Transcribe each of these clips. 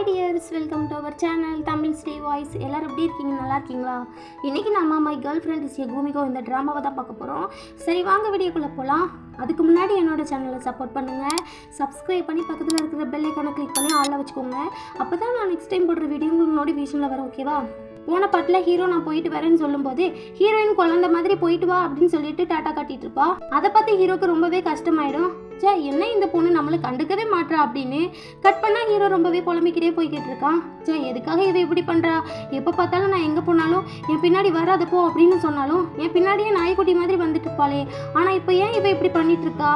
Hi dears welcome to our channel Tamil stay voice எல்லோரும் எப்படி இருக்கீங்க? நல்லா இருக்கீங்களா? இன்றைக்கி நம்ம மை கேர்ள் ஃப்ரெண்ட் இஸ் பூமிகோ இந்த ட்ராமாவை தான் பார்க்க போகிறோம் சரி வாங்க வீடியோக்குள்ளே போகலாம் அதுக்கு முன்னாடி என்னோட சேனலை சப்போர்ட் பண்ணுங்கள் சப்ஸ்கிரைப் பண்ணி பக்கத்தில் இருக்கிற பெல் ஐக்கானை கிளிக் பண்ணி ஆளில் வச்சுக்கோங்க. அப்போ தான் நான் நெக்ஸ்ட் டைம் போடுற வீடியோ உங்களுக்கு நோட்டிஃபிகேஷனில் வரும் ஓகேவா போன பாட்டில் ஹீரோ நான் போயிட்டு வரேன்னு சொல்லும்போது ஹீரோயின் குழந்த மாதிரி போயிட்டு வா அப்படின்னு சொல்லிட்டு டாட்டா காட்டிட்டு இருப்பா. அதை பார்த்து ஹீரோக்கு ரொம்பவே கஷ்டமாயிடும். ச்சே என்ன இந்த பொண்ணு நம்மளை கண்டுக்கவே மாட்றா அப்படின்னு கட் பண்ணால் ஹீரோ ரொம்பவே புலம்பிக்கிட்டே போய்கிட்டு இருக்கான் சே எதுக்காக இதை இப்படி பண்ணுறா எப்போ பார்த்தாலும் நான் எங்கே போனாலும் என் பின்னாடி வராத போ அப்படின்னு சொன்னாலும் என் பின்னாடியே நாய்க்குட்டி மாதிரி வந்துட்டு இருப்பாளே. ஆனால் இப்போ ஏன் இவ இப்படி பண்ணிட்டு இருக்கா?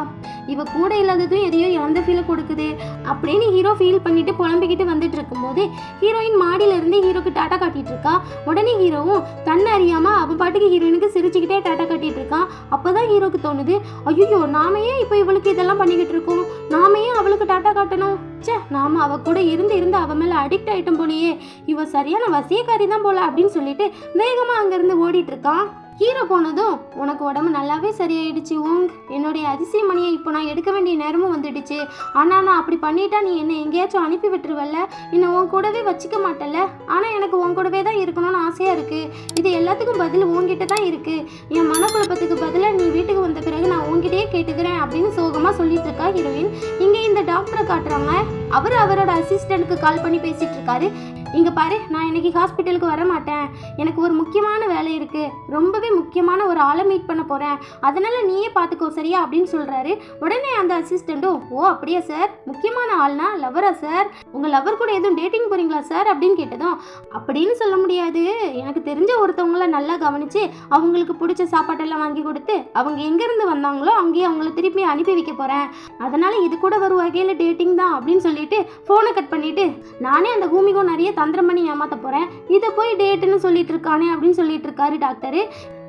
இவ கூட இல்லாததும் எதையோ இழந்த ஃபீலை கொடுக்குது. அப்படின்னு ஹீரோ ஃபீல் பண்ணிட்டு புலம்பிக்கிட்டு வந்துட்டு இருக்கும்போது ஹீரோயின் மாடியிலேருந்து ஹீரோக்கு டாட்டா காட்டிட்டு இருக்கா. உடனே ஹீரோவும் தன்னை அறியாமல் அவன் பாட்டுக்கு ஹீரோயினுக்கு சிரிச்சுக்கிட்டே டாட்டா காட்டிட்டு இருக்கான் அப்பதான் ஹீரோக்கு தோணுது ஐயோ நாம ஏன் இப்போ இவளுக்கு இதெல்லாம் பண்ணிக்கிட்டு இருக்கோம்? நாம ஏன் அவளுக்கு டாட்டா காட்டணும்? ச்சே நாம அவ கூட இருந்து இருந்து அவ மேல அடிக்ட் ஆயிட்டோம் போலயே. இவ சரியான வசியக்காரி தான் போல அப்படின்னு சொல்லிட்டு வேகமா அங்கிருந்து ஓடிட்டு இருக்கான் ஹீரோ போனதும் உனக்கு உடம்பு நல்லாவே சரியாயிடுச்சு ஓங். என்னுடைய அதிசய மணியை இப்போ நான் எடுக்க வேண்டிய நேரமும் வந்துடுச்சு. ஆனால் நான் அப்படி பண்ணிட்டா நீ என்னை எங்கேயாச்சும் அனுப்பி விட்டுருவல்ல? என்னை உன் கூடவே வச்சுக்க மாட்டல்ல? ஆனால் எனக்கு உன் கூடவே தான் இருக்கணும்னு ஆசையாக இருக்குது இது எல்லாத்துக்கும் பதில் உன்கிட்ட தான் இருக்குது என் மனக்குழப்பத்துக்கு பதிலாக நீ வீட்டுக்கு வந்த பிறகு நான் உங்ககிட்டயே கேட்டுக்கிறேன் அப்படின்னு சோகமாக சொல்லிட்டு இருக்கா ஹீரோயின். இங்கே இந்த டாக்டரை காட்டுறாங்க. அவர் அவரோட அசிஸ்டண்ட்டுக்கு கால் பண்ணி பேசிகிட்டு இருக்காரு. இங்கே பாரு நான் இன்னைக்கு ஹாஸ்பிட்டலுக்கு வர மாட்டேன் எனக்கு ஒரு முக்கியமான வேலை இருக்குது ரொம்பவே முக்கியமான ஒரு ஆளை மீட் பண்ண போகிறேன் அதனால் நீயே பார்த்துக்கோ சரியா? அப்படின்னு சொல்கிறாரு உடனே அந்த அசிஸ்டண்ட்டும் ஓ அப்படியா சார் முக்கியமான ஆள்னா லவரா சார் உங்கள் லவர் கூட எதுவும் டேட்டிங் போகிறீங்களா சார் அப்படின்னு கேட்டதும் அப்படின்னு சொல்ல முடியாது. எனக்கு தெரிஞ்ச ஒருத்தவங்கள நல்லா கவனித்து அவங்களுக்கு பிடிச்ச சாப்பாட்டெல்லாம் வாங்கி கொடுத்து அவங்க எங்கேருந்து வந்தாங்களோ அங்கேயே அவங்கள திருப்பி அனுப்பி வைக்க போகிறேன் அதனால் இது கூட ஒரு வகையில் டேட்டிங் தான் அப்படின்னு சொல்லிட்டு ஃபோனை கட் பண்ணிவிட்டு நானே அந்த பூமிக்கும் நிறைய சந்திரமணி ஏமாற்ற போகிறேன் இதை போய் டேட்டுன்னு சொல்லிட்டு இருக்கானே அப்படின்னு சொல்லிட்டு இருக்காரு டாக்டர்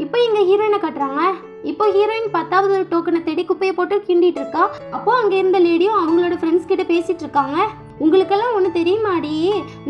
இப்போ இங்கே ஹீரோயினை கட்டுறாங்க. இப்போ ஹீரோயின் பத்தாவது டோக்கனை தேடி குப்பையை போட்டு கிண்டிட்டு இருக்கா. அப்போ அங்கே இருந்த லேடியும் அவங்களோட ஃப்ரெண்ட்ஸ் கிட்ட பேசிட்டு இருக்காங்க. உங்களுக்கெல்லாம் ஒன்று தெரியுமாடி?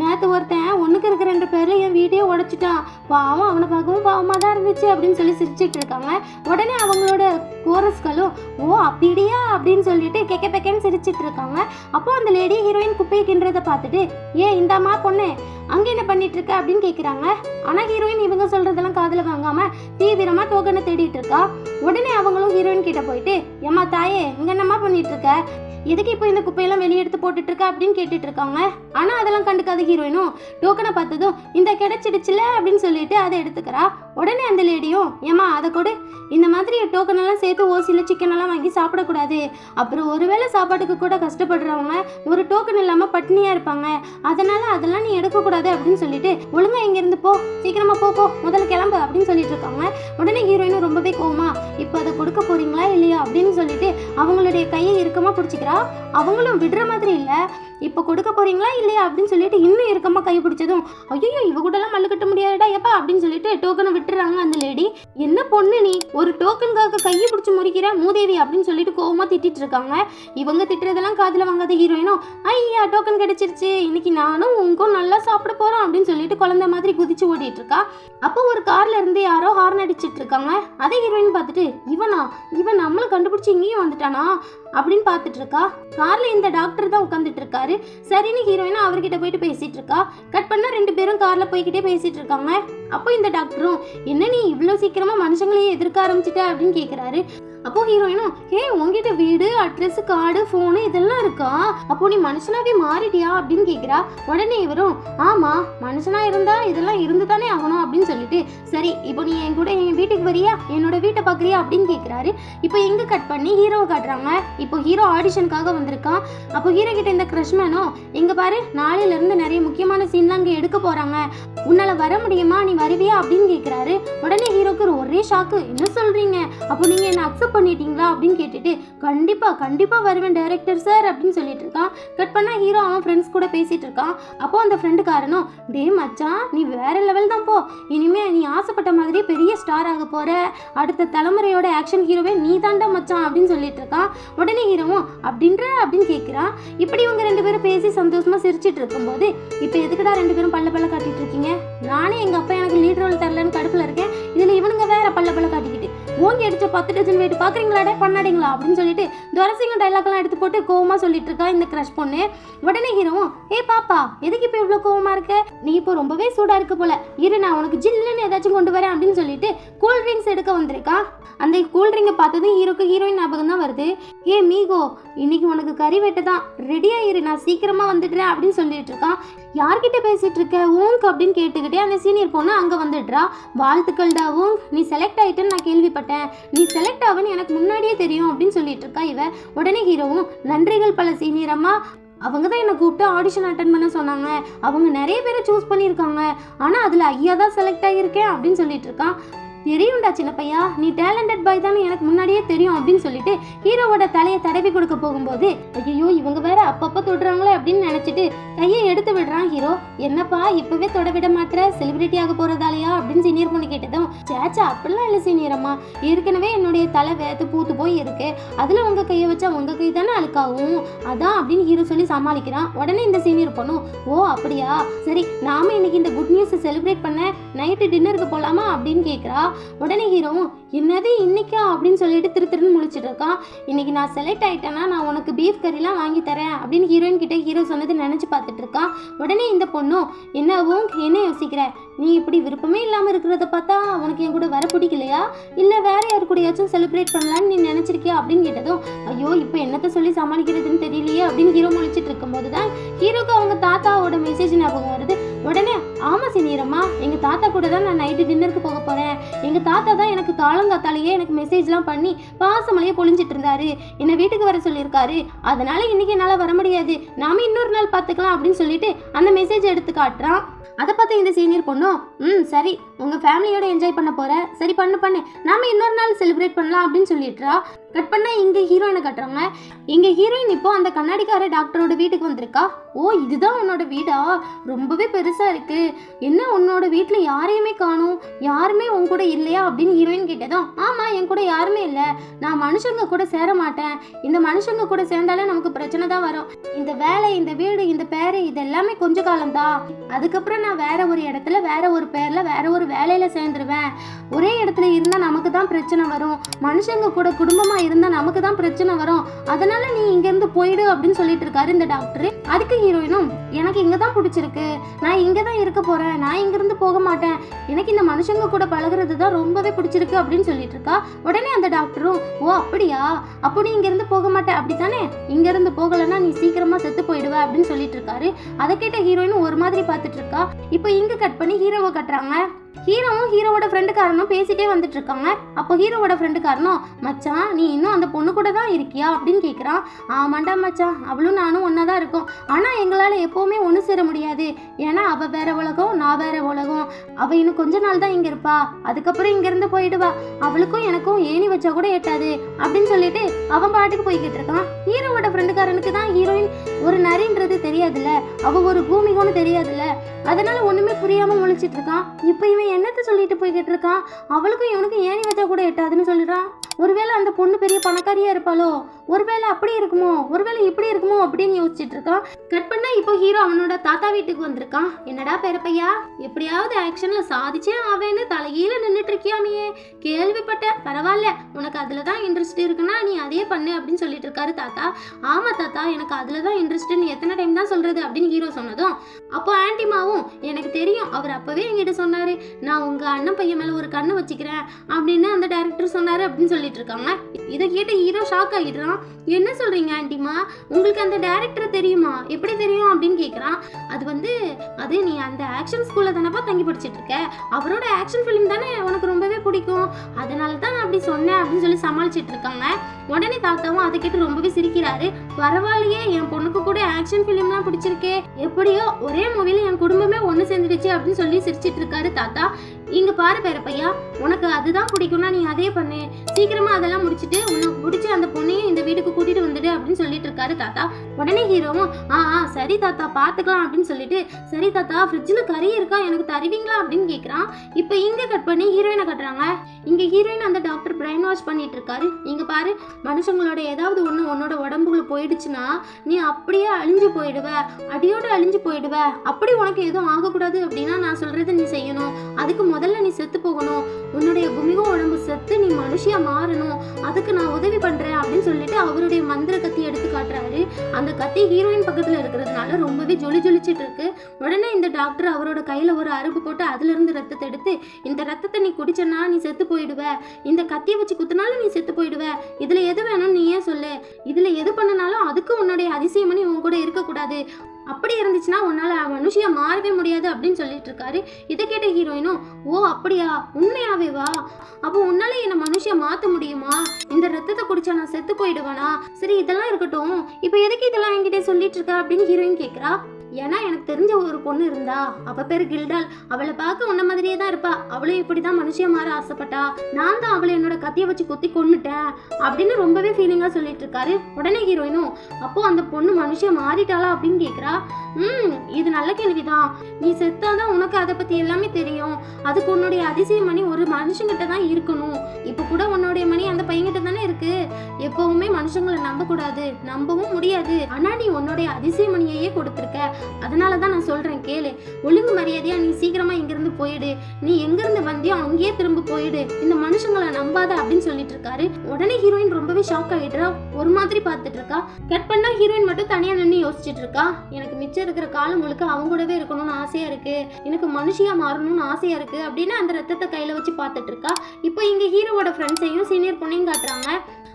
நேற்று ஒருத்தன் ஒன்றுக்கு இருக்கிற ரெண்டு பேரும் என் வீட்டையே உடச்சிட்டான். பாவம் அவனை பார்க்கவும் பாவமாக தான் இருந்துச்சு அப்படின்னு சொல்லி சிரிச்சிட்டு இருக்காங்க. உடனே அவங்களோட கோரஸ்களும் ஓ அப்படியா அப்படின்னு சொல்லிட்டு கெக்க பெக்கன்னு சிரிச்சிட்டு இருக்காங்க. அப்போ அந்த லேடி ஹீரோயின் குப்பையை கின்றதை பார்த்துட்டு ஏ இந்தாம்மா பொண்ணு அங்கே என்ன பண்ணிட்டு இருக்க? அப்படின்னு கேட்குறாங்க ஆனால் ஹீரோயின் இவங்க சொல்றதெல்லாம் காதில் வாங்காம தீவிரமாக டோக்கனை தேடிட்டு இருக்கா. உடனே அவங்களும் ஹீரோயின் கிட்ட போயிட்டு ஏம்மா தாயே இங்க என்னம்மா பண்ணிட்டு இருக்க? எதுக்கு இப்போ இந்த குப்பையெல்லாம் வெளியே எடுத்து போட்டுட்டு இருக்க அப்படின்னு கேட்டுட்டு இருக்காங்க ஆனால் அதெல்லாம் கண்டுக்காத ஹீரோயினும் டோக்கனை பார்த்ததும் இந்த கிடைச்சிடுச்சுல அப்படின்னு சொல்லிட்டு அதை எடுத்துக்கிறா. உடனே அந்த லேடியும் ஏமா அதை கொடு. இந்த மாதிரி டோக்கன் எல்லாம் சேர்த்து ஓசியில் சிக்கன் எல்லாம் வாங்கி சாப்பிடக்கூடாது. அப்புறம் ஒருவேளை சாப்பாட்டுக்கு கூட கஷ்டப்படுறவங்க ஒரு டோக்கன் இல்லாமல் பட்டினியாக இருப்பாங்க. அதனால அதெல்லாம் நீ எடுக்கக்கூடாது அப்படின்னு சொல்லிட்டு ஒழுங்கா இங்கேருந்து போ. சீக்கிரமா போ போ. முதல்ல கிளம்பு அப்படின்னு சொல்லிட்டு இருக்காங்க உடனே ஹீரோயினும் ரொம்பவே கோமா இப்போ அதை கொடுக்க போறீங்களா இல்லையா? அப்படின்னு சொல்லிட்டு அவங்களுடைய கையை இறுக்கமாக பிடிச்சிக்கிறா. அவங்களும் விடுற மாதிரி இல்லை. இப்போ கொடுக்க போறீங்களா இல்லையா அப்படின்னு சொல்லிட்டு இன்னும் இறுக்கமாக கை பிடிச்சதும் ஐயோ இவ கூடலாம் மல்லு கட்ட முடியாதுடா எப்பா அப்படின்னு சொல்லிட்டு டோக்கனை விட்டுறாங்க அந்த லேடி என்ன பொண்ணு நீ? ஒரு டோக்கனுக்காக கையை பிடிச்சி முறிக்கிற மூதேவி? அப்படின்னு சொல்லிட்டு கோவமா திட்டிட்டு இருக்காங்க. இவங்க திட்டுறதெல்லாம் காதுல வாங்காத ஹீரோயினும் ஐயா டோக்கன் கிடைச்சிருச்சு. இன்னைக்கு நானும் உங்களுக்கும் நல்லா சாப்பிட போறோம் அப்படின்னு சொல்லிட்டு குழந்தை மாதிரி குதிச்சு ஓடிட்டு இருக்கா. அப்போ ஒரு கார்ல இருந்து யாரோ ஹார்ன் அடிச்சிட்டு இருக்காங்க. அதே ஹீரோயின் பார்த்துட்டு இவனா? இவன் நம்மளை கண்டுபிடிச்சி இங்கேயும் வந்துட்டானா? அப்படின்னு பார்த்துட்டு இருக்கா. கார்ல இந்த டாக்டர் தான் உட்காந்துட்டு இருக்காரு. சரின்னு ஹீரோயின் அவர்கிட்ட போயிட்டு பேசிட்டு இருக்கா. கட் பண்ணா ரெண்டு பேரும் கார்ல போய்கிட்டே பேசிட்டு இருக்காங்க. அப்போ இந்த டாக்டரும் என்ன நீ இவ்வளோ சீக்கிரமா மனுஷங்களையே எதிர்க்க ஆரம்பிச்சிட்ட? அப்படின்னு கேட்குறாரு அப்போ ஹீரோயினும் ஏ உங்ககிட்ட வீடு அட்ரஸ் கார்டு ஃபோனு இதெல்லாம் இருக்கா? அப்போ நீ மனுஷனாவே மாறிட்டியா? அப்படின்னு கேட்குறா உடனே இவரும் ஆமா மனுஷனா இருந்தா இதெல்லாம் இருந்து தானே ஆகணும் அப்படின்னு சொல்லிட்டு சரி இப்போ நீ என் கூட என் வீட்டுக்கு வரியா? என்னோட வீட்டை பார்க்குறியா? அப்படின்னு கேட்குறாரு இப்போ எங்க கட் பண்ணி ஹீரோவை காட்டுறாங்க. இப்போ ஹீரோ ஆடிஷனுக்காக வந்திருக்கான். அப்போ ஹீரோ கிட்ட இந்த கிருஷ்ணனும் இங்க பாரு நாளையில இருந்து நிறைய முக்கியமான சீன்லாம் இங்க எடுக்க போறாங்க. உன்னால வர முடியுமா? நீ வருவியா? அப்படின்னு கேக்குறாரு. உடனே ஹீரோக்கு ஒரே ஷாக்கு என்ன சொல்றீங்க? அப்போ நீங்க என்ன அக்செப்ட் பண்ணிட்டீங்களா அப்படின்னு கேட்டுட்டு கண்டிப்பாக கண்டிப்பாக வருவேன் டைரக்டர் சார் அப்படின்னு சொல்லிட்டு இருக்கான். கட் பண்ணால் ஹீரோ அவன் ஃப்ரெண்ட்ஸ் கூட பேசிகிட்டு இருக்கான். அப்போ அந்த ஃப்ரெண்டுக்காரனும் டே மச்சான் நீ வேற லெவல் தான் போ. இனிமேல் நீ ஆசைப்பட்ட மாதிரி பெரிய ஸ்டார் ஆக போகிற அடுத்த தலைமுறையோட ஆக்ஷன் ஹீரோவே நீ தாண்டா மச்சான் அப்படின்னு சொல்லிட்டு இருக்கான். உடனே ஹீரோவும் அப்படின்ற? அப்படின்னு கேட்குறான் இப்படி இவங்க ரெண்டு பேரும் பேசி சந்தோஷமாக சிரிச்சிட்டு இருக்கும்போது இப்போ எதுக்குடா ரெண்டு பேரும் பல்ல பல்ல காட்டிட்டு இருக்கீங்க? நானே எங்கள் அப்பா எனக்கு லீட் ரோல் தரலன்னு கடுப்பில் இருக்கேன். இதில் இவனுங்க வேற பல்ல பல்ல காட்டிக்க ஓங்கி அடிச்ச பத்து டஜன் வெயிட் பார்க்குறீங்களாடே பண்ணாடிங்களா அப்படின்னு சொல்லிட்டு துரசிங்க டைலாக்லாம் எடுத்து போட்டு கோவமா சொல்லிட்டு இருக்கா இந்த க்ரஷ் பொண்ணு. உடனே ஹீரோவும் ஏ பாப்பா எதுக்கு இப்போ இவ்வளோ கோவமா இருக்க? நீ இப்போ ரொம்பவே சூடா இருக்க போல. இரு நான் உனக்கு ஜில்லுன்னு ஏதாச்சும் கொண்டு வரேன் அப்படின்னு சொல்லிட்டு கூல் ட்ரிங்க்ஸ் எடுக்க வந்திருக்கான் அந்த கூல் ட்ரிங்கை பார்த்ததும் ஹீரோக்கு ஹீரோயின் ஞாபகம் தான் வருது. ஏ மீகோ இன்னைக்கு உனக்கு கறி வெட்டு தான் ரெடியா இரு நான் சீக்கிரமா வந்துடுறேன் அப்படின்னு சொல்லிட்டு இருக்கான் யார்கிட்ட பேசிட்டு இருக்க? ஓங்க் அப்படின்னு கேட்டுக்கிட்டே அந்த சீனியர் பொண்ணு அங்கே வந்துடுறா. வாழ்த்துக்கள்டா ஓங்க் நீ செலக்ட் ஆயிட்டேன்னு நான் கேள்விப்பட்டேன். நீ செலக்ட் ஆகுன்னு எனக்கு முன்னாடியே தெரியும் அப்படின்னு சொல்லிட்டு இருக்கா இவ. உடனே ஹீரோவும் நன்றிகள் பல சீனியர் அம்மா. அவங்க தான் என்னை கூப்பிட்டு ஆடிஷன் அட்டன் பண்ண சொன்னாங்க. அவங்க நிறைய பேரை சூஸ் பண்ணியிருக்காங்க. ஆனால் அதில் ஐயா தான் செலக்ட் ஆகியிருக்கேன் அப்படின்னு சொல்லிட்டு இருக்கான். தெரியும்டா சின்ன பையா நீ டேலண்டட் பாய் தானே எனக்கு முன்னாடியே தெரியும் அப்படின்னு சொல்லிட்டு ஹீரோவோட தலையை தடவி கொடுக்க போகும்போது ஐயோ இவங்க வேற அப்பப்போ தொடுறாங்களே அப்படின்னு நினைச்சிட்டு கையை எடுத்து விடுறான் ஹீரோ. என்னப்பா இப்பவே தொட விட மாட்டேற? செலிபிரிட்டி ஆக போறதாலையா? அப்படின்னு சீனியர் பொண்ணு கேட்டதும் சேச்சா அப்படிலாம் இல்லை சீனியர் அம்மா. ஏற்கனவே என்னுடைய தலை வேத்து பூத்து போய் இருக்கு. அதுல உங்க கையை வச்சா உங்க கை தானே அழுக்காகும்? அதான் அப்படின்னு ஹீரோ சொல்லி சமாளிக்கிறான். உடனே இந்த சீனியர் பொண்ணும் ஓ அப்படியா? சரி நாம இன்னைக்கு இந்த குட் நியூஸை செலிப்ரேட் பண்ண நைட்டு டின்னருக்கு போலாமா? அப்படின்னு கேட்குறா உடனே ஹீரோவும் என்னது இன்னைக்கா அப்படின்னு சொல்லிட்டு திரு திருன்னு முழிச்சிட்டு இருக்கான் இன்னைக்கு நான் செலக்ட் ஆயிட்டேன்னா நான் உனக்கு பீஃப் கறிலாம் வாங்கி தரேன் அப்படின்னு ஹீரோயின் கிட்ட ஹீரோ சொன்னது நினைச்சு பார்த்துட்டு இருக்கான் உடனே இந்த பொண்ணும் என்னவும் என்ன யோசிக்கிற? நீ இப்படி விருப்பமே இல்லாமல் இருக்கிறத பார்த்தா உனக்கு என் கூட வர பிடிக்கலையா? இல்லை வேற யாரு கூடயாச்சும் செலிப்ரேட் பண்ணலான்னு நீ நினைச்சிருக்கியா அப்படின்னு கேட்டதும் ஐயோ இப்போ என்னத்த சொல்லி சமாளிக்கிறதுன்னு தெரியலையே அப்படின்னு ஹீரோ முழிச்சிட்டு இருக்கும்போது தான் ஹீரோக்கு அவங்க தாத்தாவோட மெசேஜ் நான் ஆமா சீனியரம்மா எங்க தாத்தா கூட தான் நான் நைட்டு டின்னருக்கு போக போறேன். எங்க தாத்தா தான் எனக்கு காலங்காத்தாலேயே எனக்கு மெசேஜ்லாம் பண்ணி பாசமலையே பொழிஞ்சிட்டு இருந்தாரு. என்னை வீட்டுக்கு வர சொல்லியிருக்காரு. அதனால இன்னைக்கு என்னால் வர முடியாது. நாம இன்னொரு நாள் பார்த்துக்கலாம் அப்படின்னு சொல்லிட்டு அந்த மெசேஜ் எடுத்து காட்டுறான். அதை பார்த்து இந்த சீனியர் பொண்ணும் ம் சரி. உங்கள் ஃபேமிலியோட என்ஜாய் பண்ண போற. சரி பண்ணு பண்ணு. நாம இன்னொரு நாள் செலிப்ரேட் பண்ணலாம் அப்படின்னு சொல்லிட்டுறா. கட் பண்ணால் இங்கே ஹீரோயினை கட்டுறாங்க. இங்கே ஹீரோயின் இப்போ அந்த கண்ணாடிக்கார டாக்டரோட வீட்டுக்கு வந்திருக்கா. ஓ இதுதான் உன்னோட வீடா? ரொம்பவே பெருசாக இருக்கு. என்ன உன்னோட வீட்டில் யாரையுமே காணும். யாருமே உன் கூட இல்லையா அப்படின்னு ஹீரோயின் கேட்டதும் ஆமாம் என் கூட யாருமே இல்லை. நான் மனுஷங்க கூட சேர மாட்டேன். இந்த மனுஷங்க கூட சேர்ந்தாலே நமக்கு பிரச்சனை தான் வரும். இந்த வேலை இந்த வீடு இந்த பேரு இது எல்லாமே கொஞ்ச காலம்தான். அதுக்கப்புறம் நான் வேற ஒரு இடத்துல வேற ஒரு பேர்ல வேற ஒரு வேலையில சேர்ந்துருவேன். ஒரே இடத்துல இருந்தா நமக்கு தான் பிரச்சனை வரும். மனுஷங்க கூட குடும்பமா இருந்தா நமக்கு தான் பிரச்சனை வரும். அதனால நீ இங்க இருந்து போயிடு அப்படின்னு சொல்லிட்டு இருக்காரு இந்த டாக்டர். அதுக்கு ஹீரோயினும் எனக்கு இங்கே தான் பிடிச்சிருக்கு. நான் இங்கே தான் இருக்க போறேன். நான் இங்கேருந்து போக மாட்டேன். எனக்கு இந்த மனுஷங்க கூட பழகிறது தான் ரொம்பவே பிடிச்சிருக்கு அப்படின்னு சொல்லிட்டு இருக்கா. உடனே அந்த டாக்டரும் ஓ அப்படியா? அப்போ நீ இங்க இருந்து போக மாட்டேன் அப்படித்தானே? இங்க இருந்து போகலன்னா நீ சீக்கிரமா செத்து போயிடுவ அப்படின்னு சொல்லிட்டு இருக்காரு. அதை கேட்ட ஹீரோயின் ஒரு மாதிரி பார்த்துட்டு இருக்கா. இப்போ இங்க கட் பண்ணி ஹீரோவை கட்டுறாங்க. ஹீரோவும் ஹீரோவோட ஃப்ரெண்டுக்காரனும் பேசிட்டே வந்துட்டு இருக்காங்க அப்போ ஹீரோவோட ஃப்ரெண்டுக்காரனும் மச்சான் நீ இன்னும் அந்த பொண்ணு கூட தான் இருக்கியா? அப்படின்னு கேட்குறான் ஆமாண்டா மச்சான் அவளும் நானும் ஒன்றா தான் இருக்கோம். ஆனால் எங்களால் எப்போவுமே ஒன்று சேர முடியாது. ஏன்னா அவள் வேற உலகம் நான் வேற உலகம். அவள் இன்னும் கொஞ்ச நாள் தான் இங்கே இருப்பா. அதுக்கப்புறம் இங்கேருந்து போயிடுவா. அவளுக்கும் எனக்கும் ஏணி வச்சா கூட எட்டாது. அப்படின்னு சொல்லிட்டு அவன் பாட்டுக்கு போய்கிட்டு இருக்கான். ஹீரோவோட ஃப்ரெண்டுக்காரனுக்கு தான் ஹீரோயின் ஒரு நரின்றது தெரியாதுல்ல. அவள் ஒரு பூமிகோன்னு தெரியாதுல்ல. அதனால ஒண்ணுமே புரியாம முழிச்சிட்டு இருக்கான். இப்போ இவன் என்னத்த சொல்லிட்டு போய்கிட்டு இருக்கான் அவளுக்கும் இவனுக்கும் ஏணி வச்சா கூட எட்டாதுன்னு சொல்லிடுறான். ஒருவேளை அந்த பொண்ணு பெரிய பணக்காரியா இருப்பாளோ? ஒருவேளை அப்படி இருக்குமோ? ஒருவேளை இப்படி இருக்குமோ? அப்படின்னு யோசிச்சுட்டு இருக்கான். கட் பண்ணா இப்போ ஹீரோ அவனோட தாத்தா வீட்டுக்கு வந்திருக்கான். என்னடா பெருப்பையா? எப்படியாவது ஆக்ஷன்ல சாதிச்சே ஆவேன்னு தலைகீழ நின்றுட்டு இருக்கியாமையே கேள்விப்பட்டேன் பரவாயில்ல. உனக்கு அதுல தான் இன்ட்ரெஸ்ட் இருக்குன்னா நீ அதே பண்ணு அப்படின்னு சொல்லிட்டு இருக்காரு தாத்தா. ஆமா தாத்தா எனக்கு அதுல தான் இன்ட்ரெஸ்ட்னு எத்தனை டைம் தான் சொல்றது அப்படின்னு ஹீரோ சொன்னதும் அப்போ ஆன்டிமாவும் எனக்கு தெரியும். அவர் அப்போவே என்கிட்ட சொன்னார் நான் உங்கள் அண்ணன் பையன் மேலே ஒரு கண்ணை வச்சுக்கிறேன் அப்படின்னு அந்த டேரக்டர் சொன்னார் அப்படின்னு சொல்லிட்டு இருக்காங்க. இதை கேட்டு ஹீரோ ஷாக் ஆகிடுறான் என்ன சொல்கிறீங்க ஆண்டிமா உங்களுக்கு அந்த டேரக்டரை தெரியுமா? எப்படி தெரியும்? அப்படின்னு கேட்குறான் அது வந்து அது நீ அந்த ஆக்ஷன் ஸ்கூலில் தானப்பா தங்கி படிச்சுட்டு இருக்க? அவரோட ஆக்ஷன் ஃபிலிம் தானே உனக்கு ரொம்பவே பிடிக்கும். அதனால தான் நான் அப்படி சொன்னேன் அப்படின்னு சொல்லி சமாளிச்சிட்டு இருக்காங்க. உடனே தாத்தாவும் அதை கேட்டு ரொம்பவே சிரிக்கிறாரு. பரவாயில்லையே என் பொண்ணுக்கு கூட ஆக்ஷன் ஃபிலிம்லாம் பிடிச்சிருக்கே. எப்படியோ ஒரே மூவில என் குடும்பமே ஒன்று சேர்ந்துடுச்சு அப்படின்னு சொல்லி சிரிச்சிட்டு இருக்காரு தாத்தா. இங்க பாரு பேர பையா உனக்கு அதுதான் பிடிக்கும்னா நீ அதே பண்ணு. சீக்கிரமா அதெல்லாம் முடிச்சிட்டு உனக்கு பிடிச்ச அந்த பொண்ணையும் இந்த வீட்டுக்கு கூட்டிட்டு வந்துடு அப்படின்னு சொல்லிட்டு இருக்காரு தாத்தா. உடனே ஹீரோவும் ஆ ஆ சரி தாத்தா பார்த்துக்கலாம் அப்படின்னு சொல்லிட்டு சரி தாத்தா ஃப்ரிட்ஜில் கறி இருக்கா? எனக்கு தருவீங்களா? அப்படின்னு கேட்குறான் இப்போ இங்கே கட் பண்ணி ஹீரோயினை கட்டுறாங்க. இங்கே ஹீரோயின் அந்த டாக்டர் பிரெயின் வாஷ் பண்ணிட்டு இருக்காரு. இங்கே பாரு மனுஷங்களோட ஏதாவது ஒன்று உன்னோட உடம்புக்குள்ள போயிடுச்சுன்னா நீ அப்படியே அழிஞ்சு போயிடுவ. அடியோட அழிஞ்சு போயிடுவ. அப்படி உனக்கு எதுவும் ஆகக்கூடாது அப்படின்னா நான் சொல்றதை நீ செய்யணும். அதுக்கு முதல்ல நீ செத்து போகணும். உன்னுடைய குமிக உடம்பு செத்து நீ மனுஷியாக மாறணும். அதுக்கு நான் உதவி பண்றேன் அப்படின்னு சொல்லிட்டு அவருடைய மந்திர கத்தி எடுத்து காட்டுறாரு. அந்த கத்தி ஹீரோயின் பக்கத்துல இருக்கிறதுனால ரொம்பவே ஜொலி ஜொலிச்சிட்டு இருக்கு. உடனே இந்த டாக்டர் அவரோட கையில ஒரு அறுப்பு போட்டு அதுல இருந்து ரத்தத்தை எடுத்து இந்த ரத்தத்தை நீ குடிச்சனா நீ செத்து போயிடுவ. இந்த கத்தியை வச்சு குத்தினாலும் நீ செத்து போயிடுவ. இதுல எது வேணும் நீ ஏன் சொல்லு. இதுல எது பண்ணனாலும் அதுக்கு உன்னுடைய அதிசயமணி உன் கூட இருக்கக்கூடாது. அப்படி இருந்துச்சுன்னா உன்னால் மனுஷியா மாறவே முடியாது அப்படின்னு சொல்லிட்டு இருக்காரு. இதை கேட்ட ஹீரோயினும் ஓ அப்படியா? உண்மையாவே வா? அப்போ உன்னால என்னை மனுஷியா மாற்ற முடியுமா? இந்த ரத்தத்தை குடிச்சா நான் செத்து போயிடுவேனா? சரி இதெல்லாம் இருக்கட்டும். இப்போ எதுக்கு இதெல்லாம் என்கிட்ட சொல்லிட்டு இருக்கா? அப்படின்னு ஹீரோயின் கேட்குறா ஏன்னா எனக்கு தெரிஞ்ச ஒரு பொண்ணு இருந்தா அவ பேர் கில்டால். அவளை பார்க்க உன்ன மாதிரியே தான் இருப்பா. அவளும் இப்படிதான் மனுஷியா மாற ஆசைப்பட்டா. நான் தான் அவளை என்னோட கத்தியை வச்சு குத்தி கொன்னுட்டேன் அப்படின்னு ரொம்பவே ஃபீலிங்கா சொல்லிட்டு இருக்காரு. உடனே ஹீரோயினும் அப்போ அந்த பொண்ணு மனுஷியா மாறிட்டாளா? அப்படின்னு கேக்குறா. ம் இது நல்ல கேள்விதான். நீ செத்தாதான் உனக்கு அதை பத்தி எல்லாமே தெரியும். அதுக்கு உன்னுடைய அதிசய மணி ஒரு மனுஷங்கிட்ட தான் இருக்கணும். இப்போ கூட உன்னுடைய மணி அந்த பையன்கிட்ட தானே இருக்கு. எப்பவுமே மனுஷங்களை நம்ப கூடாது நம்பவும் முடியாது. ஆனா நீ உன்னுடைய அதிசய மணியையே கொடுத்துருக்க. அதனால தான் நான் சொல்றேன் கேளு. ஒழுங்கு மரியாதையா நீ சீக்கிரமா இங்கேருந்து போயிடு. நீ எங்கேருந்து வந்தியோ அங்கேயே திரும்ப போயிடு. இந்த மனுஷங்களை நம்பாத அப்படின்னு சொல்லிட்டு இருக்காரு. உடனே ஹீரோயின் ரொம்பவே ஷாக் ஆகிடுறா ஒரு மாதிரி பார்த்துட்டு இருக்கா. கட் பண்ணா ஹீரோயின் மட்டும் தனியா நின்று யோசிச்சுட்டு இருக்கா. எனக்கு மிச்சம் இருக்கிற காலம் முழுக்க அவங்க கூடவே இருக்கணும்னு ஆசையா இருக்கு. எனக்கு மனுஷியாக மாறணும்னு ஆசையா இருக்கு அப்படின்னு அந்த ரத்தத்தை கையில வச்சு பார்த்துட்டு இருக்கா. இப்போ இங்க ஹீரோவோட ஃப்ரெண்ட்ஸையும் சீனியர் பொண்ணையும் காட்டுறாங்க.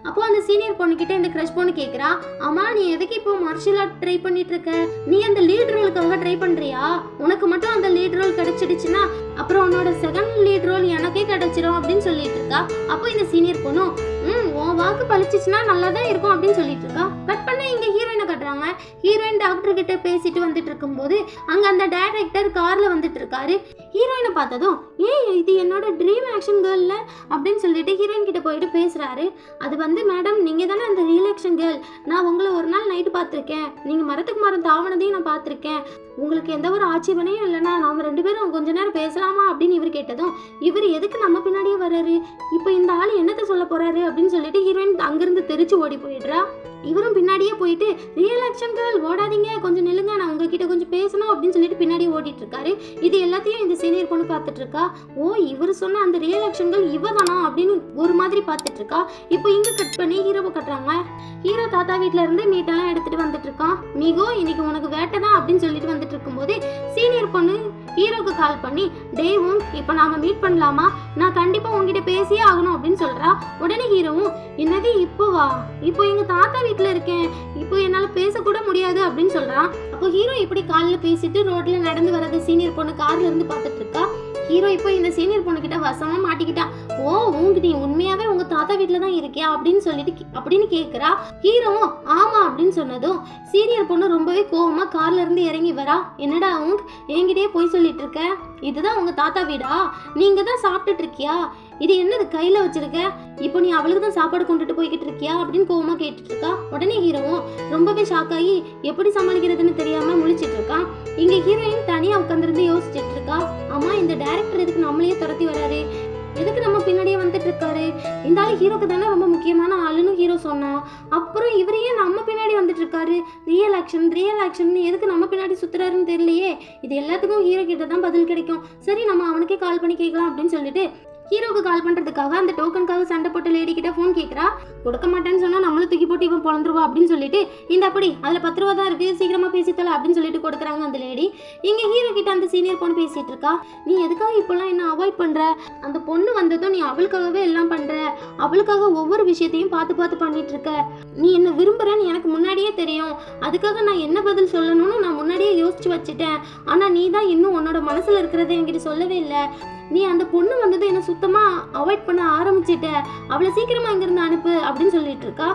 அப்போ அந்த சீனியர் பொண்ணுக்கிட்ட இந்த க்ரஷ் பொண்ணு கேக்குறா. அம்மா நீ எதுக்கு இப்போ மார்ஷியல் ஆர்ட் ட்ரை பண்ணிட்டு இருக்க? நீ அந்த லீட் ரோலுக்காக ட்ரை பண்றியா? உனக்கு மட்டும் லீட் ரோல் கிடைச்சிடுச்சுன்னா அப்புறம் உன்னோட செகண்ட் லீட் ரோல் எனக்கே கிடைச்சிரும் அப்படின்னு சொல்லிட்டு இருக்கா? அப்போ இந்த சீனியர் பொண்ணும் ம் உன் வாக்கு பழிச்சிச்சுன்னா நல்லா தான் இருக்கும் அப்படின்னு சொல்லிட்டு இருக்கா? கட் பண்ண இங்கே ஹீரோயினை கட்டுறாங்க. ஹீரோயின் டாக்டர் கிட்ட பேசிட்டு வந்துட்டு இருக்கும்போது அங்கே அந்த டைரக்டர் கார்ல வந்துட்டு இருக்காரு. ஹீரோயினை பார்த்ததும் ஏய் இது என்னோட ட்ரீம் ஆக்ஷன் கேர்ள்ல அப்படின்னு சொல்லிட்டு ஹீரோயின் கிட்ட போயிட்டு பேசுறாரு. அது வந்து மேடம் நீங்க தானே அந்த ரியல் ஆக்ஷன் கேர்ள் நான் உங்களை ஒரு நாள் நைட்டு பார்த்துருக்கேன். நீங்க மரத்துக்கு மரம் தாவனதையும் நான் பார்த்துருக்கேன். உங்களுக்கு எந்த ஒரு ஆட்சேபனையும் இல்லைன்னா நாம் ரெண்டு பேரும் கொஞ்ச நேரம் பேசலாமா? அப்படின்னு இவர் கேட்டதும் இவர் எதுக்கு நம்ம பின்னாடியே வர்றாரு? இப்போ இந்த ஆள் என்னத்தை சொல்ல போறாரு? அப்படின்னு சொல்லிட்டு ஹீரோயின் அங்கிருந்து தெரிச்சு ஓடி போயிடுறா. இவரும் பின்னாடியே போயிட்டு ரியல் ஆக்ஷன் கேர்ள் ஓடாதீங்க. கொஞ்சம் நில்லுங்க. நான் உங்ககிட்ட கொஞ்சம் பேசணும். அப்படின்னு சொல்லிட்டு பின்னாடி ஓடிட்டு இருக்காரு இது எல்லாத்தையும் இந்த சீனியர் பொண்ணு பார்த்துட்டு இருக்கா ஓ இவர் சொன்ன அந்த ரியல் ஆக்ஷன் கேர்ள் இவ தானா அப்படின்னு ஒரு மாதிரி பார்த்துட்டு இருக்கா இப்போ இங்க கட் பண்ணி ஹீரோவை கட்டுறாங்க. ஹீரோ தாத்தா வீட்ல இருந்து மீட்டெல்லாம் எடுத்துட்டு வந்துட்டு இருக்கான் மிகோ இன்னைக்கு உனக்கு வேட்டை தான். அப்படின்னு சொல்லிட்டு வந்துட்டு இருக்கும்போது சீனியர் பொண்ணு ஹீரோக்கு கால் பண்ணி டேவும் இப்போ நாம மீட் பண்ணலாமா? நான் கண்டிப்பா உங்ககிட்ட பேசியே ஆகணும் அப்படின்னு சொல்றா. உடனே ஹீரோவும் என்னது இப்போ வா இப்போ எங்க தாத்தா வீட்டில் இருக்கேன். இப்போ என்னால பேசக்கூட முடியாது அப்படின்னு சொல்றான் அப்போ ஹீரோ இப்படி காலில் பேசிட்டு ரோட்ல நடந்து வரது சீனியர் பொண்ணு கார்ல இருந்து பார்த்துட்டு இருக்கா. ஹீரோ இப்போ இந்த சீனியர் பொண்ணுக்கிட்ட வசமாக வசமா ஓ உங்க நீ உண்மையாவே உங்க தாத்தா வீட்டில் தான் இருக்கியா அப்படின்னு சொல்லிட்டு அப்படின்னு கேக்குறா. ஹீரோவும் ஆமா அப்படின்னு சொன்னதும் சீனியர் பொண்ணு ரொம்பவே கோவமா கார்ல இருந்து இறங்கி வரா. என்னடா உங்க என்கிட்டயே போய் சொல்லிட்டு இருக்க? இதுதான் உங்க தாத்தா வீடா? நீங்க தான் சாப்பிட்டுட்டு இருக்கியா? இது என்னது கையில வச்சிருக்க? இப்போ நீ அவளுக்கு தான் சாப்பாடு கொண்டுட்டு போய்கிட்டு இருக்கியா? அப்படின்னு கோவமா கேட்டுட்டு இருக்கா உடனே ஹீரோவும் ரொம்பவே ஷாக் ஆகி எப்படி சமாளிக்கிறதுன்னு தெரியாம முழிச்சிட்டு இருக்கான் இங்க ஹீரோயின் தனியா உட்காந்துருந்து யோசிச்சுட்டு இருக்கா. அம்மா இந்த டைரக்டர் எதுக்கு நம்மளையே துரத்தி வராரு? எதுக்கு நம்ம பின்னாடியே வந்துட்டு இருக்காரு? இந்த ஆள் ஹீரோக்கு தானே ரொம்ப முக்கியமான ஆளுன்னு ஹீரோ சொன்னான் அப்புறம் இவரையே நம்ம பின்னாடி வந்துட்டு இருக்காரு? ரியல் ஆக்ஷன் ரியல் ஆக்ஷன் எதுக்கு நம்ம பின்னாடி சுத்துறாருன்னு தெரியலையே. இது எல்லாத்துக்கும் ஹீரோ கிட்ட தான் பதில் கிடைக்கும். சரி நம்ம அவனுக்கே கால் பண்ணி கேட்கலாம் அப்படின்னு சொல்லிட்டு ஹீரோக்கு கால் பண்றதுக்காக அந்த டோக்கனுக்காக சண்டை போட்ட லேடி கிட்ட ஃபோன் கேட்குறா கொடுக்க மாட்டேன்னு சொன்னா நம்மளும் தூக்கி போட்டு இவன் பிறந்துருவா அப்படின்னு சொல்லிட்டு இந்த அப்படி அதுல பத்து ரூபா தான் இருக்கு சீக்கிரமா பேசித்தல அப்படின்னு சொல்லிட்டு கொடுக்குறாங்க அந்த லேடி இங்க ஹீரோ கிட்ட அந்த சீனியர் பொண்ணு பேசிட்டு இருக்கா. நீ எதுக்காக இப்பெல்லாம் என்ன அவாய்ட் பண்ற? அந்த பொண்ணு வந்ததும் நீ அவளுக்காகவே எல்லாம் பண்ற. அவளுக்காக ஒவ்வொரு விஷயத்தையும் பார்த்து பார்த்து பண்ணிட்டு இருக்க. நீ என்ன விரும்புறன்னு எனக்கு முன்னாடியே தெரியும். அதுக்காக நான் என்ன பதில் சொல்லணும்னு நான் முன்னாடியே யோசிச்சு வச்சுட்டேன். ஆனா நீ தான் இன்னும் உன்னோட மனசுல இருக்கிறத என்கிட்ட சொல்லவே இல்லை. நீ அந்த பொண்ணு வந்தது என்ன சுத்தமா அவாய்ட் பண்ண ஆரம்பிச்சிட்ட. அவளை சீக்கிரமா இங்கிருந்து அனுப்பு அப்படின்னு சொல்லிட்டு இருக்கா?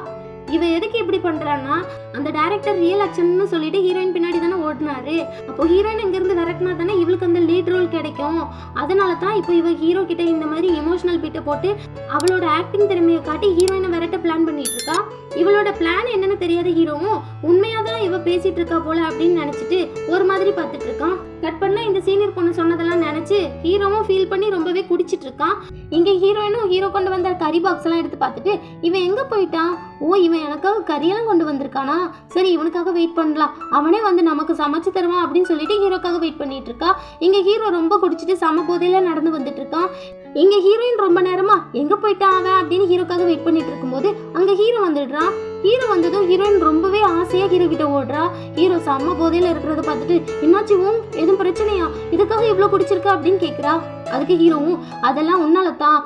இவ எதுக்கு இப்படி பண்றான்னா அந்த டேரக்டர் ரியல் ஆக்ஷன்னு சொல்லிட்டு ஹீரோயின் பின்னாடி தானே ஓடினாரு. அப்போ ஹீரோயின் இங்கிருந்து விரட்டினா தானே இவளுக்கு அந்த லீட் ரோல் கிடைக்கும். அதனால தான் இப்போ இவ ஹீரோ கிட்ட இந்த மாதிரி எமோஷனல் பிட்டை போட்டு அவளோட ஆக்டிங் திறமையை காட்டி ஹீரோயினை விரட்ட பிளான் பண்ணிட்டு இருக்கா. இவளோட பிளான் என்னன்னு தெரியாத ஹீரோவும் உண்மையா தான் இவ பேசிட்டு இருக்கா போல அப்படின்னு நினைச்சிட்டு ஒரு மாதிரி பார்த்துட்டு இருக்கான் கட் பண்ணா இந்த சீனியர் பொண்ணு சொன்னதெல்லாம் நினைச்சு ஹீரோவும் ஃபீல் பண்ணி ரொம்பவே குடிச்சிட்டு இருக்கான் இங்க ஹீரோயினும் ஹீரோ கொண்டு வந்த கறி பாக்ஸ் எல்லாம் எடுத்து பார்த்துட்டு இவன் எங்க போயிட்டான் ஓ இவன் எனக்காக கறியெல்லாம் கொண்டு வந்திருக்கானா? சரி இவனுக்காக வெயிட் பண்ணலாம். அவனே வந்து நமக்கு சமைச்சு தருவான் அப்படின்னு சொல்லிட்டு ஹீரோக்காக வெயிட் பண்ணிட்டு இருக்கா. இங்க ஹீரோ ரொம்ப குடிச்சிட்டு சம போதையில நடந்து வந்துட்டு இருக்கான். இங்க ஹீரோயின் ரொம்ப நேரமா எங்க போயிட்டான் அவன் அப்படின்னு ஹீரோக்காக வெயிட் பண்ணிட்டு இருக்கும்போது அங்க ஹீரோ வந்துடுறான் ஹீரோ வந்ததும் ஹீரோயின் ரொம்பவே ஆசையா ஹீரோ கிட்ட ஓடுறா. ஹீரோ செம்ம போதையில இருக்கிறத பார்த்துட்டு என்னாச்சு ஓம்? எதுவும் பிரச்சனையா? இதுக்காக இவ்வளோ குடிச்சிருக்க? அப்படின்னு கேக்குறா. அதுக்கு ஹீரோவும் அதெல்லாம் உன்னால தான்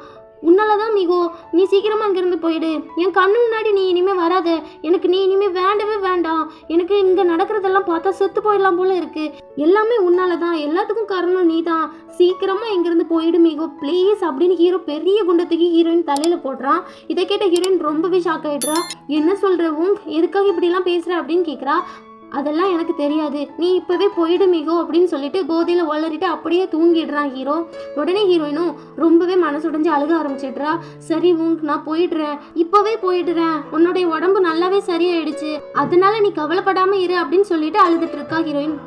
உன்னால தான் மிகோ நீ சீக்கிரமா அங்கிருந்து போயிடு. என் கண்ணு முன்னாடி நீ இனிமே வராத. எனக்கு நீ இனிமே வேண்டவே வேண்டாம். எனக்கு இங்க நடக்கிறதெல்லாம் பார்த்தா செத்து போயிடலாம் போல இருக்கு. எல்லாமே உன்னால தான் எல்லாத்துக்கும் காரணம் நீ தான் சீக்கிரமா இங்கிருந்து போயிடு மிகோ. ப்ளீஸ் அப்படின்னு ஹீரோ பெரிய குண்டத்துக்கு ஹீரோயின் தலையில போடுறான். இதை கேட்ட ஹீரோயின் ரொம்பவே ஷாக் ஆயிடுறா. என்ன சொல்ற உன் எதுக்காக இப்படிலாம் பேசுற அப்படின்னு கேக்குறா. அதெல்லாம் எனக்கு தெரியாது. நீ இப்போவே போயிடு மிகோ அப்படின்னு சொல்லிட்டு போதையில் வளரிட்டு அப்படியே தூங்கிடுறான் ஹீரோ. உடனே ஹீரோயினும் ரொம்பவே மனசுடைஞ்சு அழுக ஆரம்பிச்சிடுறா. சரி உங்க நான் போயிடுறேன். இப்போவே போயிடுறேன். உன்னுடைய உடம்பு நல்லாவே சரியாயிடுச்சு. அதனால நீ கவலைப்படாமல் இரு அப்படின்னு சொல்லிட்டு அழுதுட்டு இருக்கா ஹீரோயின்.